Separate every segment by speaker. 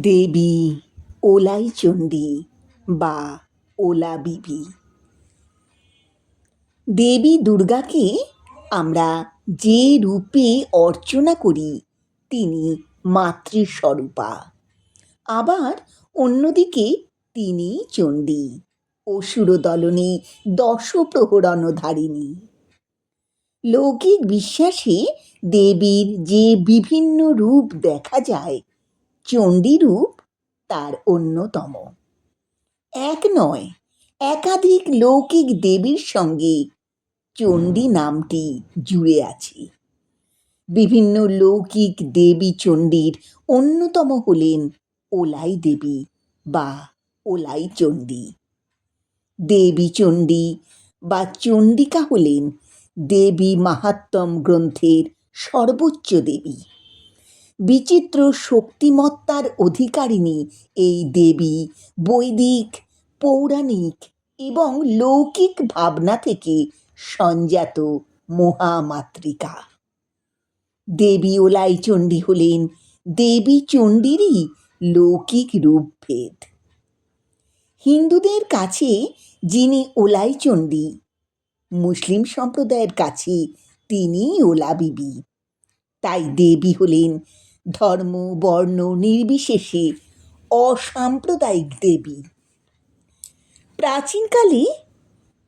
Speaker 1: দেবী ওলাই চণ্ডী বা ওলা বিবি। দেবী দুর্গাকে আমরা যে রূপে অর্চনা করি, তিনি মাতৃস্বরূপা। আবার অন্যদিকে তিনি চণ্ডী অসুরদলনে দশ প্রহরণধারিণী লৌকিক বিশ্বাসে দেবীর যে বিভিন্ন রূপ দেখা যায় চণ্ডী রূপ তার অন্যতম। এক নয়, একাধিক লৌকিক দেবীর সঙ্গে চণ্ডী নামটি জুড়ে আছে। বিভিন্ন লৌকিক দেবী চণ্ডীর অন্যতম হলেন ওলাই দেবী বা ওলাই চণ্ডী। দেবী চণ্ডী বা চণ্ডিকা হলেন দেবী মাহাত্ম্যম গ্রন্থের সর্বোচ্চ দেবী। বিচিত্র শক্তিমত্তার অধিকারিণী এই দেবী বৈদিক, পৌরাণিক এবং লৌকিক ভাবনা থেকে সঞ্জাত মহামাতৃকা। দেবী ওলাই চণ্ডী হলেন দেবী চণ্ডীরই লৌকিক রূপভেদ। হিন্দুদের কাছে যিনি ওলাই চণ্ডী মুসলিম সম্প্রদায়ের কাছে তিনি ওলা বিবি। তাই দেবী হলেন ধর্ম, বর্ণ, নির্বিশেষে অসাম্প্রদায়িক দেবী। প্রাচীনকালে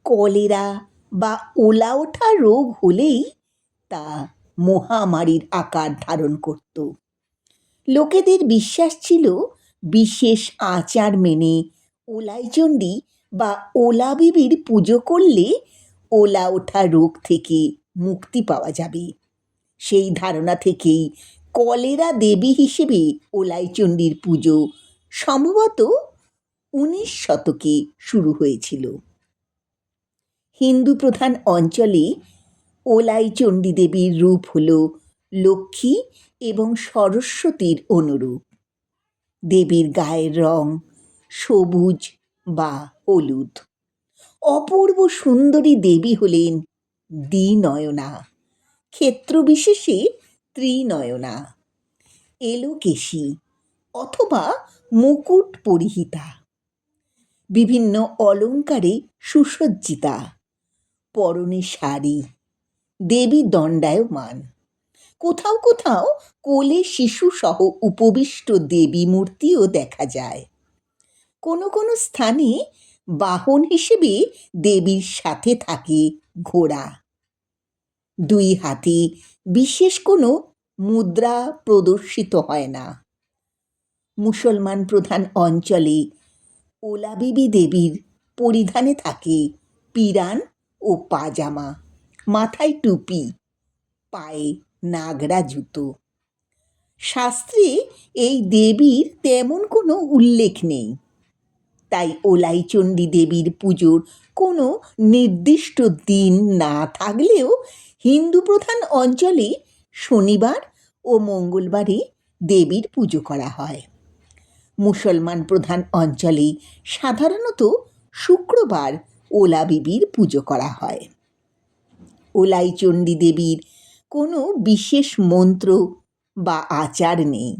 Speaker 1: কলেরা বা ওলা ওঠা রোগ হলেই তা মহামারীর আকার ধারণ করত। লোকেদের বিশ্বাস ছিল বিশেষ আচার মেনে ওলাইচণ্ডী বা ওলা বিবির পুজো করলে ওলা ওঠা রোগ থেকে মুক্তি পাওয়া যাবে। সেই ধারণা থেকেই কলেরা দেবী হিসেবে ওলাইচণ্ডীর পুজো সম্ভবত উনিশ শতকে শুরু হয়েছিল। হিন্দু প্রধান অঞ্চলে ওলাই চণ্ডী দেবীর রূপ হল লক্ষ্মী এবং সরস্বতীর অনুরূপ। দেবীর গায়ের রং সবুজ বা হলুদ। অপূর্ব সুন্দরী দেবী হলেন দ্বিনয়না ক্ষেত্রবিশেষে ত্রিনয়না। এলোকেশী অথবা মুকুট পরিহিতা। বিভিন্ন অলঙ্কারে সুসজ্জিতা। পরনে শাড়ি, দেবী দণ্ডায়মান। কোথাও কোথাও কোলে শিশু সহ উপবিষ্ট দেবী মূর্তিও দেখা যায়। কোনো কোনো স্থানে বাহন হিসেবে দেবীর সাথে থাকে ঘোড়া। দুই হাতে বিশেষ কোনো মুদ্রা প্রদর্শিত হয় না। মুসলমান প্রধান অঞ্চলে ওলাবিবি দেবীর পরিধানে থাকে পিরান ও পাজামা, মাথায় টুপি, পায়ে নাগরা জুতো। শাস্ত্রে এই দেবীর তেমন কোনো উল্লেখ নেই। তাই ওলাইচণ্ডী দেবীর পুজোর কোনো নির্দিষ্ট দিন না থাকলেও হিন্দু প্রধান অঞ্চলে শনিবার ও মঙ্গলবারে দেবীর পুজো করা হয়। মুসলমান প্রধান অঞ্চলে সাধারণত শুক্রবার ওলা বিবির পুজো করা হয়। ওলাই চণ্ডী দেবীর কোনো বিশেষ মন্ত্র বা আচার নেই।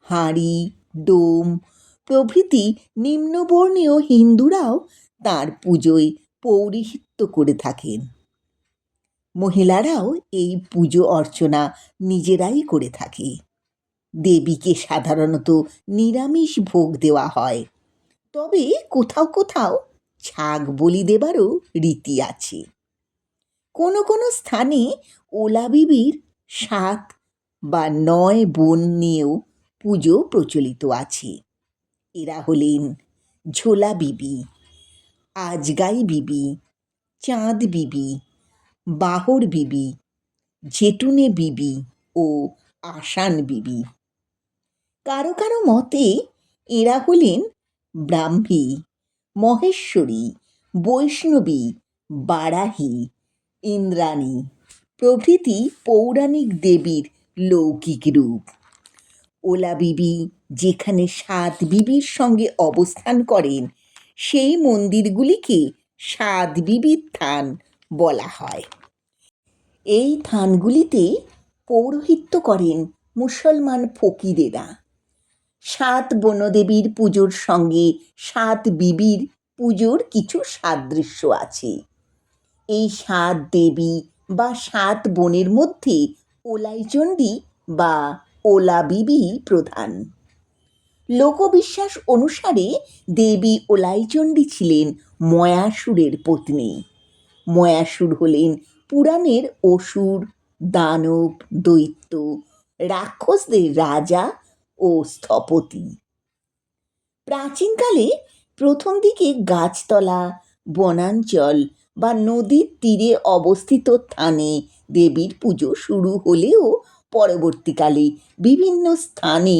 Speaker 1: হাঁড়ি, ডোম প্রভৃতি নিম্নবর্ণীয় হিন্দুরাও তার পুজোয় পৌরোহিত্য করে থাকেন। মহিলারাও এই পুজো অর্চনা নিজেরাই করে থাকে। দেবীকে সাধারণত নিরামিষ ভোগ দেওয়া হয়। তবে কোথাও কোথাও ছাগ বলি দেবারও রীতি আছে। কোনো কোনো স্থানে ওলা বিবির সাত বা নয় বোন নিয়েও পুজো প্রচলিত আছে। এরা হলেন ঝোলা বিবি, আজগাই বিবি, চাঁদ বিবি বাহর বিবি, জেটুনে বিবি ও আসান বিবি। কারও কারও মতে এরা হলেন ব্রাহ্মী, মহেশ্বরী, বৈষ্ণবী, বারাহী, ইন্দ্রাণী প্রভৃতি পৌরাণিক দেবীর লৌকিক রূপ। ওলা বিবি যেখানে সাত বিবির সঙ্গে অবস্থান করেন, সেই মন্দিরগুলিকে সাত বিবির থান বলা হয়। এই থানগুলিতে পৌরোহিত্য করেন মুসলমান ফকিরেরা। সাত বনদেবীর পুজোর সঙ্গে সাত বিবির পুজোর কিছু সাদৃশ্য আছে। এই সাত দেবী বা সাত বনের মধ্যে ওলাইচণ্ডী বা ওলা বিবি প্রধান। লোকবিশ্বাস অনুসারে দেবী ওলাইচণ্ডী ছিলেন ময়াসুরের পত্নী। ময়াসুর হলেন পুরাণের অসুর, দানব, দৈত্য, রাক্ষসদের রাজা ও স্থপতি। প্রাচীনকালে প্রথম দিকে গাছতলা, বনাঞ্চল বা নদীর তীরে অবস্থিত স্থানে দেবীর পুজো শুরু হলেও পরবর্তীকালে বিভিন্ন স্থানে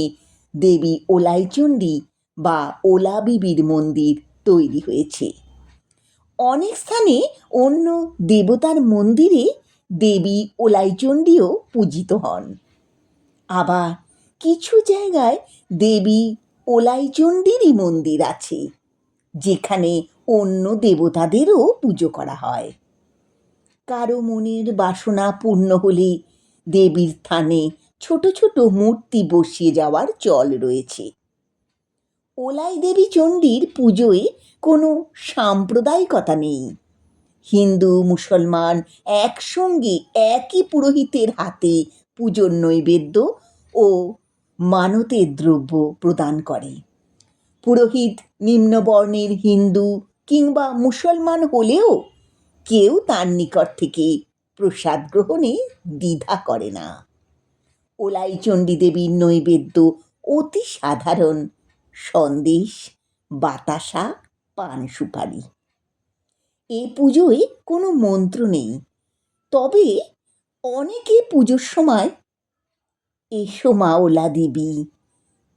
Speaker 1: দেবী ওলাইচণ্ডী বা ওলা বিবির মন্দির তৈরি হয়েছে। অনেক স্থানে অন্য দেবতার মন্দিরে দেবী ওলাইচণ্ডীও পূজিত হন। আবার কিছু জায়গায় দেবী ওলাইচণ্ডীরই মন্দির আছে, যেখানে অন্য দেবতাদেরও পুজো করা হয়। কারও মনের বাসনা পূর্ণ হলে দেবীর স্থানে ছোট ছোট মূর্তি বসিয়ে যাওয়ার চল রয়েছে। ওলাই দেবী চণ্ডীর পুজোয় কোনো সাম্প্রদায়িকতা নেই। হিন্দু, মুসলমান একসঙ্গে একই পুরোহিতের হাতে পুজোর নৈবেদ্য ও মানতের দ্রব্য প্রদান করে। পুরোহিত নিম্নবর্ণের হিন্দু কিংবা মুসলমান হলেও কেউ তার নিকট থেকে প্রসাদ গ্রহণে দ্বিধা করে না। ওলাই চণ্ডী দেবীর নৈবেদ্য অতি সাধারণ সন্দেশ, বাতাসা, পান সুপারি। এ পুজোয় কোনো মন্ত্র নেই। তবে অনেকে পুজোর সময় এসো মা ওলা দেবী,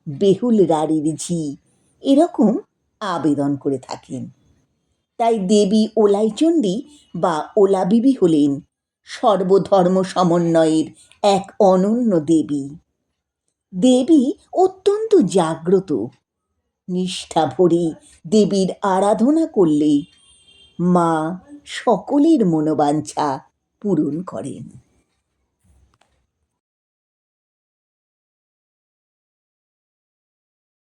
Speaker 1: বেহুল রাড়ির ঝি এরকম আবেদন করে থাকেন। তাই দেবী ওলাইচণ্ডী বা ওলা বিবি হলেন সর্বধর্ম সমন্বয়ের এক অনন্য দেবী। দেবী অত্যন্ত জাগ্রত নিষ্ঠা ভরে দেবীর আরাধনা করলে মা সকলের মনোবাঞ্ছা পূরণ করেন।